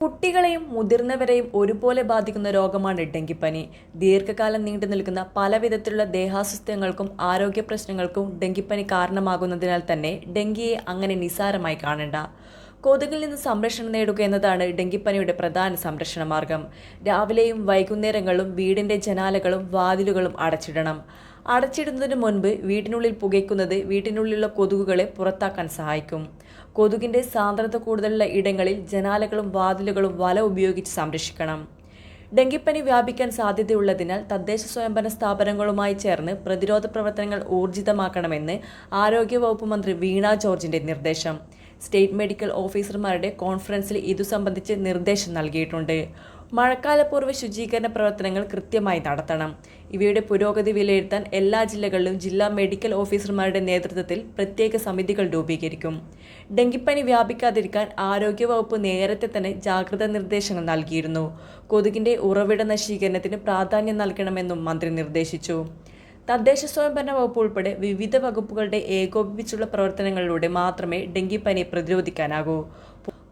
കുട്ടികളെയും മുതിർന്നവരെയും ഒരുപോലെ ബാധിക്കുന്ന രോഗമാണ് ഡെങ്കിപ്പനി. ദീർഘകാലം നീണ്ടു നിൽക്കുന്ന പല വിധത്തിലുള്ള ദേഹാസ്വസ്ഥ്യങ്ങൾക്കും ആരോഗ്യ പ്രശ്നങ്ങൾക്കും ഡെങ്കിപ്പനി കാരണമാകുന്നതിനാൽ തന്നെ ഡെങ്കിയെ അങ്ങനെ നിസാരമായി കാണേണ്ട. കൊതുകിൽ നിന്ന് സംരക്ഷണം നേടുക എന്നതാണ് ഡെങ്കിപ്പനിയുടെ പ്രധാന സംരക്ഷണ മാർഗം രാവിലെയും വൈകുന്നേരങ്ങളും വീടിന്റെ ജനാലകളും വാതിലുകളും അടച്ചിടണം. അടച്ചിടുന്നതിന് മുൻപ് വീട്ടിനുള്ളിൽ പുകയ്ക്കുന്നത് വീട്ടിനുള്ളിലുള്ള കൊതുകുകളെ പുറത്താക്കാൻ സഹായിക്കും. കൊതുകിന്റെ സാന്ദ്രത കൂടുതലുള്ള ഇടങ്ങളിൽ ജനാലകളും വാതിലുകളും വല ഉപയോഗിച്ച് സംരക്ഷിക്കണം. ഡെങ്കിപ്പനി വ്യാപിക്കാൻ സാധ്യതയുള്ളതിനാൽ തദ്ദേശ സ്വയംഭരണ സ്ഥാപനങ്ങളുമായി ചേർന്ന് പ്രതിരോധ പ്രവർത്തനങ്ങൾ ഊർജിതമാക്കണമെന്ന് ആരോഗ്യവകുപ്പ് മന്ത്രി വീണ ജോർജിന്റെ നിർദ്ദേശം. സ്റ്റേറ്റ് മെഡിക്കൽ ഓഫീസർമാരുടെ കോൺഫറൻസിൽ ഇതു സംബന്ധിച്ച് നിർദ്ദേശം നൽകിയിട്ടുണ്ട്. മഴക്കാലപൂർവ ശുചീകരണ പ്രവർത്തനങ്ങൾ കൃത്യമായി നടത്തണം. ഇവയുടെ പുരോഗതി വിലയിരുത്താൻ എല്ലാ ജില്ലകളിലും ജില്ലാ മെഡിക്കൽ ഓഫീസർമാരുടെ നേതൃത്വത്തിൽ പ്രത്യേക സമിതികൾ രൂപീകരിക്കും. ഡെങ്കിപ്പനി വ്യാപിക്കാതിരിക്കാൻ ആരോഗ്യവകുപ്പ് നേരത്തെ തന്നെ ജാഗ്രതാ നിർദ്ദേശങ്ങൾ നൽകിയിരുന്നു. കൊതുകിന്റെ ഉറവിട നശീകരണത്തിന് പ്രാധാന്യം നൽകണമെന്നും മന്ത്രി നിർദ്ദേശിച്ചു. തദ്ദേശ സ്വയംഭരണ വകുപ്പ് ഉൾപ്പെടെ വിവിധ വകുപ്പുകളുടെ ഏകോപിപ്പിച്ചുള്ള പ്രവർത്തനങ്ങളിലൂടെ മാത്രമേ ഡെങ്കിപ്പനി പ്രതിരോധിക്കാനാകൂ.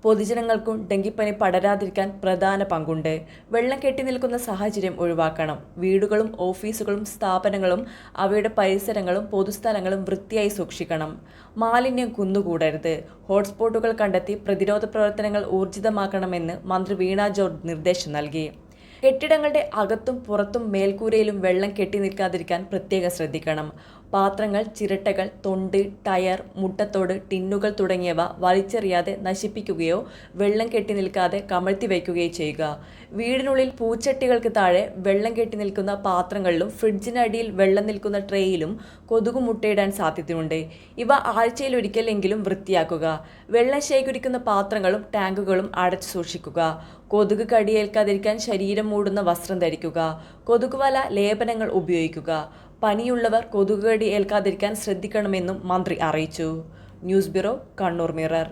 പൊതുജനങ്ങൾക്കും ഡെങ്കിപ്പനി പടരാതിരിക്കാൻ പ്രധാന പങ്കുണ്ട്. വെള്ളം കെട്ടി നിൽക്കുന്ന സാഹചര്യം ഒഴിവാക്കണം. വീടുകളും ഓഫീസുകളും സ്ഥാപനങ്ങളും അവയുടെ പരിസരങ്ങളും പൊതുസ്ഥലങ്ങളും വൃത്തിയായി സൂക്ഷിക്കണം. മാലിന്യം കുന്നുകൂടരുത്. ഹോട്ട്സ്പോട്ടുകൾ കണ്ടെത്തി പ്രതിരോധ പ്രവർത്തനങ്ങൾ ഊർജിതമാക്കണമെന്ന് മന്ത്രി വീണ ജോർജ് നിർദ്ദേശം നൽകി. കെട്ടിടങ്ങളുടെ അകത്തും പുറത്തും മേൽക്കൂരയിലും വെള്ളം കെട്ടി നിൽക്കാതിരിക്കാൻ പ്രത്യേകം ശ്രദ്ധിക്കണം. പാത്രങ്ങൾ ചിരട്ടകൾ തൊണ്ട് ടയർ മുട്ടത്തോട് ടിന്നുകൾ തുടങ്ങിയവ വലിച്ചെറിയാതെ നശിപ്പിക്കുകയോ വെള്ളം കെട്ടി നിൽക്കാതെ കമഴ്ത്തി വയ്ക്കുകയോ ചെയ്യുക. വീടിനുള്ളിൽ പൂച്ചട്ടികൾക്ക് താഴെ വെള്ളം കെട്ടി നിൽക്കുന്ന പാത്രങ്ങളിലും ഫ്രിഡ്ജിനടിയിൽ വെള്ളം നിൽക്കുന്ന ട്രേയിലും കൊതുക് മുട്ടയിടാൻ സാധ്യതയുണ്ട്. ഇവ ആഴ്ചയിൽ ഒരിക്കലെങ്കിലും വൃത്തിയാക്കുക. വെള്ളം ശേഖരിക്കുന്ന പാത്രങ്ങളും ടാങ്കുകളും അടച്ചു സൂക്ഷിക്കുക. കൊതുക് കടിയേൽക്കാതിരിക്കാൻ ശരീരം മൂടുന്ന വസ്ത്രം ധരിക്കുക. കൊതുകുവല ലേപനങ്ങൾ ഉപയോഗിക്കുക. പനിയുള്ളവർ കൊതുകുകടി ഏൽക്കാതിരിക്കാൻ ശ്രദ്ധിക്കണമെന്നും മന്ത്രി അറിയിച്ചു. News bureau Kannur mirror.